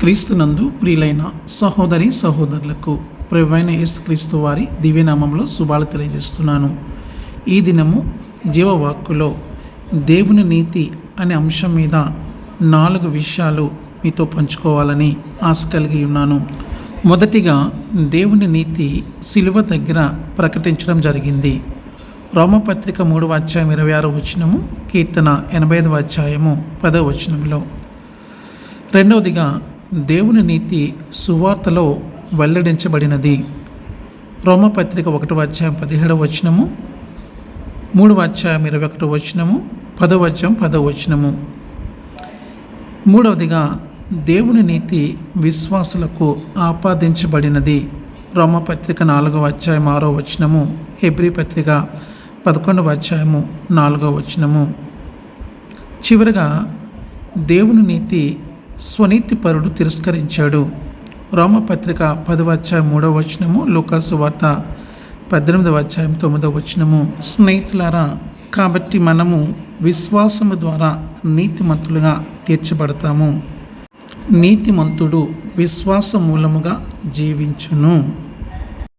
క్రీస్తునందు ప్రియులైన సహోదరి సహోదరులకు ప్రభువైన యేసుక్రీస్తు వారి దివ్యనామంలో శుభాలు తెలియజేస్తున్నాను. ఈ దినము జీవవాక్కులో దేవుని నీతి అనే అంశం మీద నాలుగు విషయాలు మీతో పంచుకోవాలని ఆశ కలిగి ఉన్నాను. మొదటిగా దేవుని నీతి సిలువ దగ్గర ప్రకటించడం జరిగింది. రోమపత్రిక మూడవ అధ్యాయం ఇరవై ఆరు వచనము కీర్తన ఎనభై ఐదవ అధ్యాయము పదవ వచనంలో. రెండవదిగా దేవుని నీతి సువార్తలో వెల్లడించబడినది. రోమపత్రిక ఒకటి అధ్యాయం పదిహేడవ వచనము మూడవ అధ్యాయం ఇరవై ఒకటవ వచనము పదవ అధ్యాయం పదవ వచనము. మూడవదిగా దేవుని నీతి విశ్వాసులకు ఆపాదించబడినది. రోమపత్రిక నాలుగవ అధ్యాయం ఆరో వచనము హెబ్రి పత్రిక పదకొండవ అధ్యాయము నాలుగవ వచనము. చివరగా దేవుని నీతి స్వనీతిపరుడు తిరస్కరించాడు. రోమపత్రిక పదవ అధ్యాయం మూడవ వచనము లూకాసు వార్త పద్దెనిమిదవ అధ్యాయం తొమ్మిదవ వచనము. స్నేహితులారా కాబట్టి మనము విశ్వాసము ద్వారా నీతిమంతులుగా తీర్చబడతాము. నీతిమంతుడు విశ్వాస మూలముగా జీవించును.